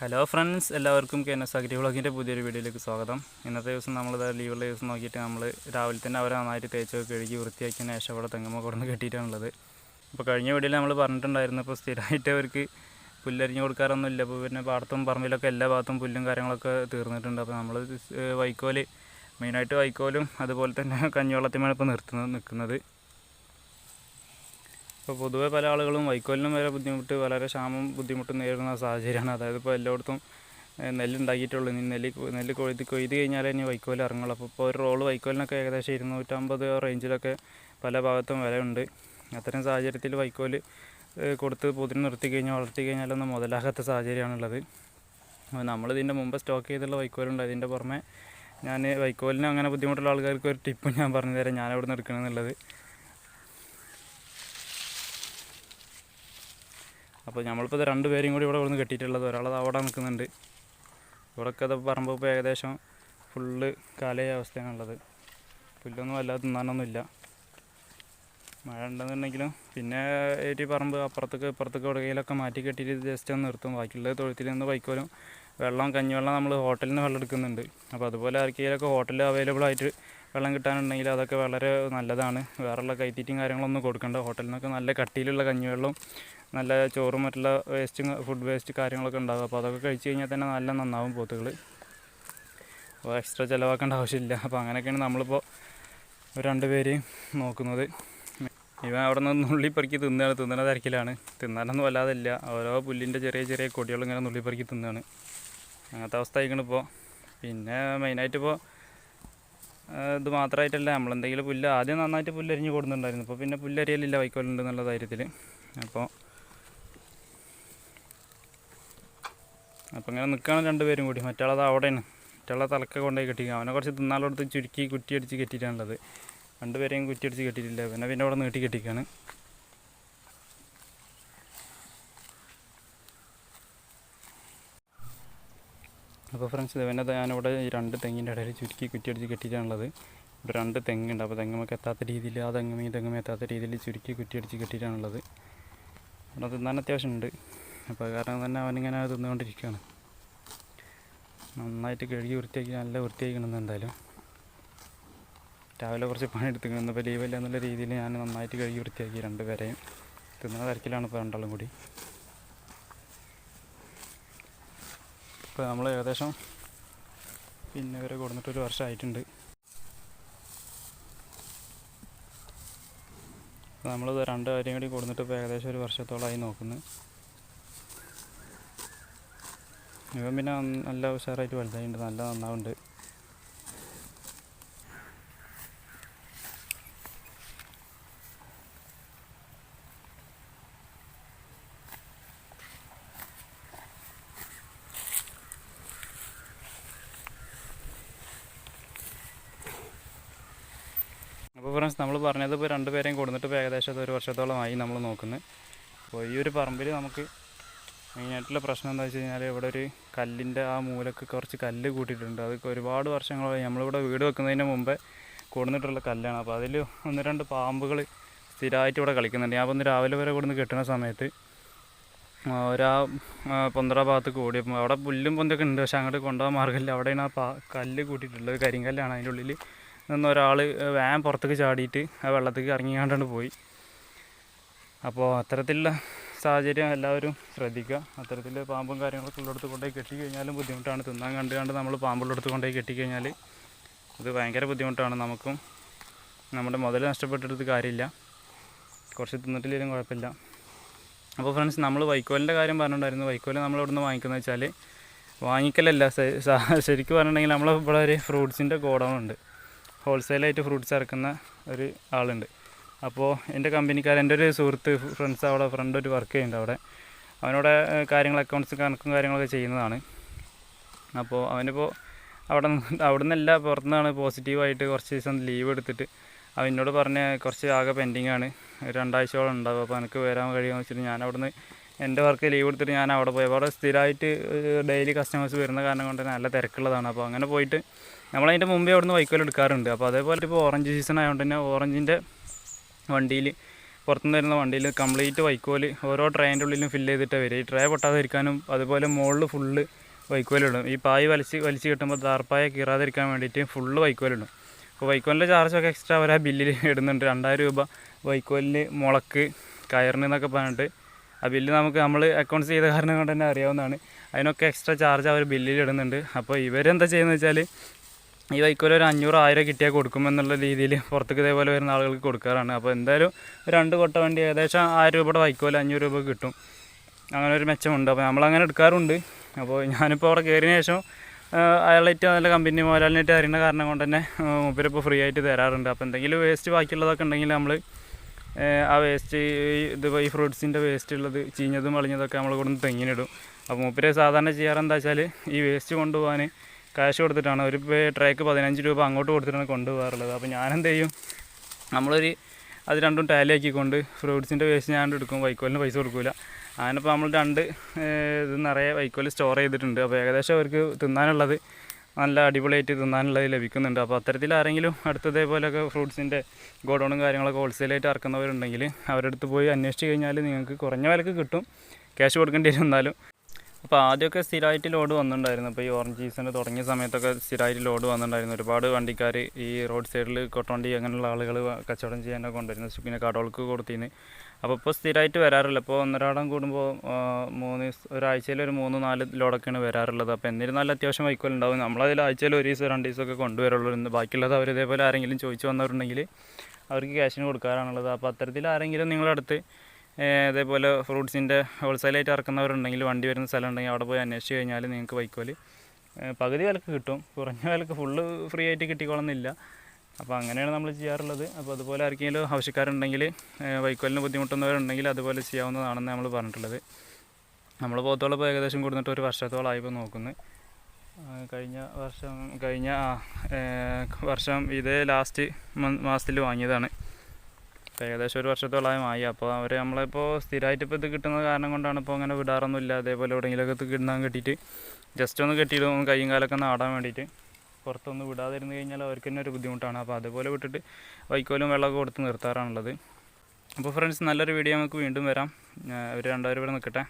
Hello friends എല്ലാവർക്കും K N S agri വ്ളോഗിന്റെ പുതിയൊരു വീഡിയോയിലേക്ക് സ്വാഗതം. ഇന്നത്തെ ദിവസം നമ്മളിത് ലീവുള്ള ദിവസം നോക്കിയിട്ട് നമ്മൾ രാവിലെ തന്നെ അവരെ നന്നായിട്ട് തേച്ചൊക്കെ കഴുകി വൃത്തിയാക്കിയതിന് ശേഷം അവിടെ തെങ്ങമ്മ കൊടുന്ന് കെട്ടിയിട്ടാണുള്ളത് അപ്പോൾ കഴിഞ്ഞ വീഡിയോയിൽ നമ്മൾ പറഞ്ഞിട്ടുണ്ടായിരുന്നു ഇപ്പോൾ സ്ഥിരമായിട്ട് അവർക്ക് പുല്ലരിഞ്ഞ് കൊടുക്കാറൊന്നും ഇല്ല. അപ്പോൾ പിന്നെ പാടത്തും പറമ്പിലൊക്കെ എല്ലാ ഭാഗത്തും പുല്ലും കാര്യങ്ങളൊക്കെ തീർന്നിട്ടുണ്ട്. അപ്പോൾ നമ്മൾ വൈക്കോൽ മെയിനായിട്ട് വൈക്കോലും അതുപോലെ തന്നെ കഞ്ഞിവെള്ളത്തിമാണ് ഇപ്പോൾ നിർത്തുന്നത് നിൽക്കുന്നത് ഇപ്പോൾ പൊതുവെ പല ആളുകളും വൈക്കോലിനും വരെ ബുദ്ധിമുട്ട് വളരെ ക്ഷാമം ബുദ്ധിമുട്ട് നേരിടുന്ന സാഹചര്യമാണ്. അതായത് ഇപ്പോൾ എല്ലായിടത്തും നെല്ലുണ്ടാക്കിയിട്ടുള്ളൂ. ഇനി നെല്ല് നെല്ല് കൊയ്ത് കൊയ്ത് കഴിഞ്ഞാലേ ഇനി വൈക്കോൽ ഇറങ്ങുള്ളൂ. അപ്പോൾ ഇപ്പോൾ ഒരു റോൾ വൈക്കോലിനൊക്കെ ഏകദേശം ഇരുന്നൂറ്റമ്പത് റേഞ്ചിലൊക്കെ പല ഭാഗത്തും വിലയുണ്ട്. അത്തരം സാഹചര്യത്തിൽ വൈക്കോൽ കൊടുത്ത് പൊതിന് നിർത്തി കഴിഞ്ഞാൽ വളർത്തി കഴിഞ്ഞാലൊന്നും മുതലാകാത്ത സാഹചര്യമാണുള്ളത്. അപ്പോൾ നമ്മളിതിന്റെ മുമ്പ് സ്റ്റോക്ക് ചെയ്തുള്ള വൈക്കോലുണ്ട്. അതിന്റെ പുറമെ ഞാൻ വൈക്കോലിന് അങ്ങനെ ബുദ്ധിമുട്ടുള്ള ആൾക്കാർക്ക് ഒരു ടിപ്പ് ഞാൻ പറഞ്ഞുതരാം. ഞാൻ എടുക്കണമെന്നുള്ളത് അപ്പോൾ നമ്മളിപ്പോൾ രണ്ട് പേരെയും കൂടി ഇവിടെ വന്ന് കെട്ടിയിട്ടുള്ളത്. ഒരാളത് അവിടെ നിൽക്കുന്നുണ്ട്. ഇവിടെയൊക്കെ അത് പറമ്പ് ഇപ്പോൾ ഏകദേശം ഫുള്ള് കാലയ അവസ്ഥയാണുള്ളത്. പുല്ലൊന്നും വല്ലാതെ തിന്നാനൊന്നുമില്ല. മഴ ഉണ്ടെന്നുണ്ടെങ്കിലും പിന്നെ ഏറ്റി പറമ്പ് അപ്പുറത്തേക്ക് ഇപ്പുറത്തേക്ക് എവിടെയെങ്കിലൊക്കെ മാറ്റി കെട്ടിയിട്ട് ജസ്റ്റ് ഒന്ന് നിർത്തും. ബാക്കിയുള്ള തൊഴുത്തിൽ നിന്ന് വൈക്കോലും വെള്ളം കഞ്ഞിവെള്ളം നമ്മൾ ഹോട്ടലിൽ നിന്ന് വെള്ളം എടുക്കുന്നുണ്ട്. അപ്പോൾ അതുപോലെ ആർക്കെങ്കിലൊക്കെ ഹോട്ടലിൽ അവൈലബിൾ ആയിട്ട് വെള്ളം കിട്ടാനുണ്ടെങ്കിൽ അതൊക്കെ വളരെ നല്ലതാണ്. വേറെയുള്ള കൈത്തീറ്റും കാര്യങ്ങളൊന്നും കൊടുക്കേണ്ട. ഹോട്ടലിൽ നിന്നൊക്കെ നല്ല കട്ടിയിലുള്ള കഞ്ഞിവെള്ളം നല്ല ചോറും മറ്റുള്ള വേസ്റ്റ് ഫുഡ് വേസ്റ്റ് കാര്യങ്ങളൊക്കെ ഉണ്ടാകും അപ്പോൾ അതൊക്കെ കഴിച്ച് കഴിഞ്ഞാൽ തന്നെ നല്ല നന്നാവും പോത്തുകൾ അപ്പോൾ എക്സ്ട്രാ ചിലവാക്കേണ്ട ആവശ്യമില്ല. അപ്പോൾ അങ്ങനെയൊക്കെയാണ് നമ്മളിപ്പോൾ രണ്ട് പേരെയും നോക്കുന്നത്. ഇവൻ അവിടെ നിന്ന് നുള്ളിപ്പറക്കി തിന്നാണ്. തിന്നണ തിരക്കിലാണ്. തിന്നാനൊന്നും വല്ലാതെ ഇല്ല ഓരോ പുല്ലിന്റെ ചെറിയ ചെറിയ കൊടികളിങ്ങനെ നുള്ളിപ്പറിക്കി തിന്നാണ്. അങ്ങനത്തെ അവസ്ഥ ആയിക്കണിപ്പോൾ പിന്നെ മെയിനായിട്ട് ഇപ്പോൾ ഇത് മാത്രമായിട്ടല്ല നമ്മളെന്തെങ്കിലും പുല്ല് ആദ്യം നന്നായിട്ട് പുല്ലരിഞ്ഞ് കൊടുക്കുന്നുണ്ടായിരുന്നു ഇപ്പോൾ പിന്നെ പുല്ലരിയലില്ല വൈക്കോലുണ്ട് എന്നുള്ള ധൈര്യത്തിൽ അപ്പോൾ അപ്പോൾ ഇങ്ങനെ നിൽക്കുകയാണ് രണ്ടുപേരും കൂടി. മറ്റാളത് അവിടെയാണ്. മറ്റാളെ തലക്കെ കൊണ്ടുപോയി കെട്ടി അവനെ കുറച്ച് തിന്നാളെടുത്ത് ചുരുക്കി കുറ്റിയടിച്ച് കെട്ടിയിട്ടാണുള്ളത്. രണ്ടുപേരെയും കുറ്റിയടിച്ച് കെട്ടിയിട്ടില്ല. പിന്നെ പിന്നെ അവിടെ നീട്ടി കെട്ടിക്കാണ്. അപ്പോൾ ഫ്രണ്ട്സ് ഇവനെ ഞാനിവിടെ ഈ രണ്ട് തെങ്ങിന്റെ ഇടയിൽ ചുരുക്കി കുറ്റിയടിച്ച് കെട്ടിയിട്ടാണുള്ളത്. ഇവിടെ രണ്ട് തെങ്ങുണ്ട്. അപ്പോൾ തെങ്ങുമൊക്കെ എത്താത്ത രീതിയിൽ ആ തെങ്ങും ഈ തെങ്ങും എത്താത്ത രീതിയിൽ ചുരുക്കി കുറ്റിയടിച്ച് കെട്ടിയിട്ടാണുള്ളത്. അവിടെ തിന്നാൻ അത്യാവശ്യം ഉണ്ട്. അപ്പോൾ കാരണം തന്നെ അവനിങ്ങനെ തിന്നുകൊണ്ടിരിക്കുകയാണ്. നന്നായിട്ട് കഴുകി വൃത്തിയാക്കി നല്ല വൃത്തിയാക്കണം എന്തായാലും. രാവിലെ കുറച്ച് പണി എടുത്തിക്കണം ഇന്നിപ്പോൾ ലീവല്ല എന്നുള്ള രീതിയിൽ ഞാൻ നന്നായിട്ട് കഴുകി വൃത്തിയാക്കി രണ്ട് രണ്ടുപേരെയും തിന്നുന്ന തിരക്കിലാണ് ഇപ്പോൾ രണ്ടാളും കൂടി. ഇപ്പോൾ നമ്മൾ ഏകദേശം പിന്നെ വരെ കൊടുത്തിട്ട് വർഷമായിട്ടുണ്ട് നമ്മൾ രണ്ട് കാര്യം കൂടി കൊടുത്തിട്ട് ഇപ്പോൾ ഏകദേശം ഒരു വർഷത്തോളമായി നോക്കുന്നു. ഇവൻ പിന്നെ നല്ല ഉഷാറായിട്ട് വലുതായിട്ടുണ്ട് നല്ല നന്നാവുണ്ട് അപ്പോൾ ഫ്രണ്ട്സ് നമ്മൾ പറഞ്ഞത് ഇപ്പോൾ രണ്ടുപേരെയും കൊടുത്തിട്ട് ഇപ്പോൾ ഏകദേശം അത് ഒരു വർഷത്തോളമായി നമ്മൾ നോക്കുന്നത്. അപ്പോൾ ഈ ഒരു പറമ്പിൽ നമുക്ക് മെയിനായിട്ടുള്ള പ്രശ്നം എന്താ വെച്ച് കഴിഞ്ഞാൽ ഇവിടെ ഒരു കല്ലിന്റെ ആ മൂലക്ക് കുറച്ച് കല്ല് കൂട്ടിയിട്ടുണ്ട്. അത് ഒരുപാട് വർഷങ്ങളായി നമ്മളിവിടെ വീട് വെക്കുന്നതിന് മുമ്പേ കൊടുന്നിട്ടുള്ള കല്ലാണ്. അപ്പോൾ അതിൽ ഒന്ന് രണ്ട് പാമ്പുകൾ സ്ഥിരമായിട്ട് ഇവിടെ കളിക്കുന്നുണ്ട്. ഞാൻ ഒന്ന് രാവിലെ വരെ കൊടുന്ന് കെട്ടുന്ന സമയത്ത് ഒരാ പന്ത്ര പൊന്തറ കൂടി അപ്പം അവിടെ പുല്ലും പൊന്തൊക്കെ ഉണ്ട്. പക്ഷെ അങ്ങോട്ട് കൊണ്ടുപോകാൻ മാർഗമില്ല. അവിടെയാണ് ആ പാ കല്ല് കൂട്ടിയിട്ടുള്ളത്. കരിങ്കല്ലാണ് അതിന്റെ ഉള്ളിൽ. നിന്ന് ഒരാൾ വാൻ പുറത്തേക്ക് ചാടിയിട്ട് ആ വെള്ളത്തേക്ക് ഇറങ്ങിക്കാണ്ടാണ് പോയി. അപ്പോൾ അത്തരത്തിലുള്ള സാഹചര്യം എല്ലാവരും ശ്രദ്ധിക്കുക. അത്തരത്തിൽ പാമ്പും കാര്യങ്ങളൊക്കെ ഉള്ളെടുത്ത് കൊണ്ടുപോയി കെട്ടി കഴിഞ്ഞാലും ബുദ്ധിമുട്ടാണ്. തിന്നാൻ കണ്ട് കണ്ട് നമ്മൾ പാമ്പുള്ളിടത്ത് കൊണ്ടുപോയി കെട്ടി കഴിഞ്ഞാൽ ഇത് ഭയങ്കര ബുദ്ധിമുട്ടാണ്. നമുക്കും നമ്മുടെ മുതൽ നഷ്ടപ്പെട്ടെടുത്ത് കാര്യമില്ല. കുറച്ച് തിന്നിട്ടില്ലെങ്കിലും കുഴപ്പമില്ല. അപ്പോൾ ഫ്രണ്ട്സ് നമ്മൾ വൈക്കോലിന്റെ കാര്യം പറഞ്ഞിട്ടുണ്ടായിരുന്നു. വൈക്കോൽ നമ്മൾ ഇവിടുന്ന് വാങ്ങിക്കുന്നത് വെച്ചാൽ വാങ്ങിക്കലല്ല. ശരിക്കും പറഞ്ഞിട്ടുണ്ടെങ്കിൽ നമ്മൾ ഒരു ഫ്രൂട്ട്സിന്റെ ഗോഡൗൺ ഉണ്ട്. ഹോൾസെയിലായിട്ട് ഫ്രൂട്ട്സ് ഇറക്കുന്ന ഒരു ആളുണ്ട്. അപ്പോൾ എന്റെ കമ്പനിക്കാർ എന്റെ ഒരു സുഹൃത്ത് ഫ്രണ്ട്സ് അവിടെ ഫ്രണ്ട് ഒരു വർക്ക് ചെയ്യുന്നുണ്ട് അവിടെ. അവനോട് കാര്യങ്ങൾ അക്കൗണ്ട്സ് കണക്കും കാര്യങ്ങളൊക്കെ ചെയ്യുന്നതാണ്. അപ്പോൾ അവനിപ്പോൾ അവിടെ അവിടെ നിന്നല്ല പുറത്തുനിന്നാണ് പോസിറ്റീവായിട്ട് കുറച്ച് ദിവസം ലീവ് എടുത്തിട്ട് അവൻ എന്നോട് പറഞ്ഞ കുറച്ച് ആകെ പെൻഡിങ് ആണ്. രണ്ടാഴ്ചയോളം ഉണ്ടാവും അപ്പോൾ എനിക്ക് വരാൻ കഴിയുമെന്ന് വെച്ചിട്ട് ഞാൻ അവിടെ എന്റെ വർക്ക് ലീവ് എടുത്തിട്ട് ഞാൻ അവിടെ പോയി. അവിടെ സ്ഥിരമായിട്ട് ഡെയിലി കസ്റ്റമേഴ്സ് വരുന്ന കാരണം കൊണ്ട് നല്ല തിരക്കുള്ളതാണ്. അപ്പോൾ അങ്ങനെ പോയിട്ട് നമ്മളതിന്റെ മുമ്പേ അവിടെ നിന്ന് വൈക്കോൽ എടുക്കാറുണ്ട്. അപ്പോൾ അതേപോലെ ഇപ്പോൾ ഓറഞ്ച് സീസൺ ആയതുകൊണ്ട് തന്നെ ഓറഞ്ചിന്റെ വണ്ടിയിൽ പുറത്തുനിന്ന് വരുന്ന വണ്ടിയിൽ കംപ്ലീറ്റ് വൈക്കോൽ ഓരോ ട്രേന്റെ ഉള്ളിലും ഫില്ല് ചെയ്തിട്ട് വരിക. ഈ ട്രേ പൊട്ടാതിരിക്കാനും അതുപോലെ മുകളിൽ ഫുള്ള് വൈക്കോലിടും. ഈ പായ് വലിച്ച് വലിച്ച് കിട്ടുമ്പോൾ ദാർപ്പായ കീറാതിരിക്കാൻ വേണ്ടിയിട്ട് ഫുള്ള് വൈക്കോലിടും. അപ്പോൾ വൈക്കോലിന്റെ ചാർജൊക്കെ എക്സ്ട്രാ അവർ ആ ബില്ലിൽ ഇടുന്നുണ്ട്. രണ്ടായിരം രൂപ വൈക്കോലിന് മുളക്ക് കയറിന് എന്നൊക്കെ പറഞ്ഞിട്ട് ആ ബില്ല് നമുക്ക് നമ്മൾ അക്കൗണ്ട്സ് ചെയ്ത കാരണം കൊണ്ട് തന്നെ അറിയാവുന്നതാണ്. അതിനൊക്കെ എക്സ്ട്രാ ചാർജ് അവർ ബില്ലിൽ ഇടുന്നുണ്ട്. അപ്പോൾ ഇവരെന്താ ചെയ്യുന്നത് വെച്ചാൽ ഈ വൈക്കോൽ ഒരു അഞ്ഞൂറ് ആയിരം കിട്ടിയാൽ കൊടുക്കുമെന്നുള്ള രീതിയിൽ പുറത്തേക്ക് ഇതേപോലെ വരുന്ന ആളുകൾക്ക് കൊടുക്കാറാണ്. അപ്പോൾ എന്തായാലും രണ്ട് കൊട്ട വണ്ടി ഏകദേശം ആയിരം രൂപയുടെ വൈക്കോൽ അഞ്ഞൂറ് രൂപ കിട്ടും. അങ്ങനെ ഒരു മെച്ചമുണ്ട്. അപ്പോൾ നമ്മളങ്ങനെ എടുക്കാറുണ്ട്. അപ്പോൾ ഞാനിപ്പോൾ അവിടെ കയറിയതിന് ശേഷം അയാളായിട്ട് നല്ല കമ്പനി മുതലാളിനായിട്ട് അറിയുന്ന കാരണം കൊണ്ട് തന്നെ മൂപ്പരിപ്പോൾ ഫ്രീ ആയിട്ട് തരാറുണ്ട്. അപ്പോൾ എന്തെങ്കിലും വേസ്റ്റ് ബാക്കിയുള്ളതൊക്കെ ഉണ്ടെങ്കിൽ നമ്മൾ ആ വേസ്റ്റ് ഇത് ഈ ഫ്രൂട്ട്സിന്റെ വേസ്റ്റ് ഉള്ളത് ചീഞ്ഞതും വളഞ്ഞതൊക്കെ നമ്മൾ കൊണ്ടുവന്ന് തെങ്ങിനിടും. അപ്പോൾ മൂപ്പര് സാധാരണ ചെയ്യാറ് എന്താ വെച്ചാൽ ഈ വേസ്റ്റ് കൊണ്ടുപോകാൻ കാശ് കൊടുത്തിട്ടാണ്. ഒരു ട്രേക്ക് പതിനഞ്ച് രൂപ അങ്ങോട്ട് കൊടുത്തിട്ടാണ് കൊണ്ടുപോകാറുള്ളത്. അപ്പോൾ ഞാനെന്ത് ചെയ്യും? നമ്മളൊരു അത് രണ്ടും ടാലി ആക്കിക്കൊണ്ട് ഫ്രൂട്ട്സിന്റെ വേസ്റ്റ് ഞാൻ എടുക്കും. വൈക്കോലിന് പൈസ കൊടുക്കില്ല അങ്ങനെപ്പോൾ നമ്മൾ രണ്ട് ഇത് നിറയെ വൈക്കോൽ സ്റ്റോർ ചെയ്തിട്ടുണ്ട്. അപ്പോൾ ഏകദേശം അവർക്ക് തിന്നാനുള്ളത് നല്ല അടിപൊളിയായിട്ട് തിന്നാനുള്ളത് ലഭിക്കുന്നുണ്ട്. അപ്പോൾ അത്തരത്തിൽ ആരെങ്കിലും അടുത്തതേപോലെയൊക്കെ ഫ്രൂട്ട്സിന്റെ ഗോഡൗണും കാര്യങ്ങളൊക്കെ ഹോൾസെയിലായിട്ട് ഇറക്കുന്നവരുണ്ടെങ്കിൽ അവരുടെ അടുത്ത് പോയി അന്വേഷിച്ച് കഴിഞ്ഞാൽ നിങ്ങൾക്ക് കുറഞ്ഞ വിലക്ക് കിട്ടും. ക്യാഷ് കൊടുക്കേണ്ടി വരും എന്നാലും. അപ്പോൾ ആദ്യമൊക്കെ സ്ഥിരമായിട്ട് ലോഡ് വന്നിട്ടുണ്ടായിരുന്നു. അപ്പോൾ ഈ ഓറഞ്ച് സീസൺ തുടങ്ങിയ സമയത്തൊക്കെ സ്ഥിരമായിട്ട് ലോഡ് വന്നിട്ടുണ്ടായിരുന്നു. ഒരുപാട് വണ്ടിക്കാർ ഈ റോഡ് സൈഡിൽ കൊട്ടവണ്ടി അങ്ങനെയുള്ള ആളുകൾ കച്ചവടം ചെയ്യാനൊക്കെ കൊണ്ടുവരുന്നു പിന്നെ കടകൾക്ക് കൊടുത്തിന്ന് അപ്പോൾ ഇപ്പോൾ സ്ഥിരമായിട്ട് വരാറില്ല. ഇപ്പോൾ ഒന്നരാടം കൂടുമ്പോൾ മൂന്ന് ഒരാഴ്ചയിൽ ഒരു മൂന്ന് നാല് ലോഡൊക്കെയാണ് വരാറുള്ളത്. അപ്പോൾ എന്നിരുന്നാലും അത്യാവശ്യം വൈക്കോൽ ഉണ്ടാവും. നമ്മളതിൽ ആഴ്ചയിൽ ഒരു ദിവസം രണ്ട് ദിവസമൊക്കെ കൊണ്ടുവരുള്ളൂ. ഇന്ന് ബാക്കിയുള്ളത് അവർ ഇതേപോലെ ആരെങ്കിലും ചോദിച്ചു വന്നവരുണ്ടെങ്കിൽ അവർക്ക് ക്യാഷിന് കൊടുക്കാറാണുള്ളത്. അപ്പോൾ അത്തരത്തിൽ ആരെങ്കിലും നിങ്ങളുടെ അതേപോലെ ഫ്രൂട്ട്സിന്റെ ഹോൾസെയിലായിട്ട് ഇറക്കുന്നവരുണ്ടെങ്കിൽ വണ്ടി വരുന്ന സ്ഥലം ഉണ്ടെങ്കിൽ അവിടെ പോയി അന്വേഷിച്ച് കഴിഞ്ഞാൽ നിങ്ങൾക്ക് വൈക്കോൽ പകുതി വിലക്ക് കിട്ടും. കുറഞ്ഞ വിലക്ക് ഫുള്ള് ഫ്രീ ആയിട്ട് കിട്ടിക്കോളുന്നില്ല. അപ്പോൾ അങ്ങനെയാണ് നമ്മൾ ചെയ്യാറുള്ളത്. അപ്പോൾ അതുപോലെ ആർക്കെങ്കിലും ആവശ്യക്കാരുണ്ടെങ്കിൽ വൈക്കോലിന് ബുദ്ധിമുട്ടുന്നവരുണ്ടെങ്കിൽ അതുപോലെ ചെയ്യാവുന്നതാണെന്ന് നമ്മൾ പറഞ്ഞിട്ടുള്ളത്. നമ്മൾ പോത്തോളം ഏകദേശം കൊടുത്തിട്ട് ഒരു വർഷത്തോളമായി ഇപ്പോൾ നോക്കുന്നത് കഴിഞ്ഞ വർഷം കഴിഞ്ഞ വർഷം ഇതേ ലാസ്റ്റ് മാസത്തിൽ വാങ്ങിയതാണ്. ഏകദേശം ഒരു വർഷത്തോളമായി മായി. അപ്പോൾ അവർ നമ്മളിപ്പോൾ സ്ഥിരമായിട്ട് ഇപ്പോൾ ഇത് കിട്ടുന്ന കാരണം കൊണ്ടാണ് ഇപ്പോൾ അങ്ങനെ വിടാറൊന്നുമില്ല. അതേപോലെ എവിടെയെങ്കിലുമൊക്കെ കിടന്നാൻ കെട്ടിയിട്ട് ജസ്റ്റ് ഒന്ന് കെട്ടിയിട്ട് ഒന്ന് കൈയും കാലൊക്കെ നാടാൻ വേണ്ടിയിട്ട്. പുറത്തൊന്ന് വിടാതിരുന്ന് കഴിഞ്ഞാൽ അവർക്ക് തന്നെ ഒരു ബുദ്ധിമുട്ടാണ്. അപ്പോൾ അതുപോലെ വിട്ടിട്ട് വൈക്കോലും വെള്ളമൊക്കെ കൊടുത്ത് നിർത്താറാണുള്ളത്. അപ്പോൾ ഫ്രണ്ട്സ് നല്ലൊരു വീഡിയോ നമുക്ക് വീണ്ടും വരാം. ഒരു രണ്ടായിരം ഇവിടെ നിൽക്കട്ടെ.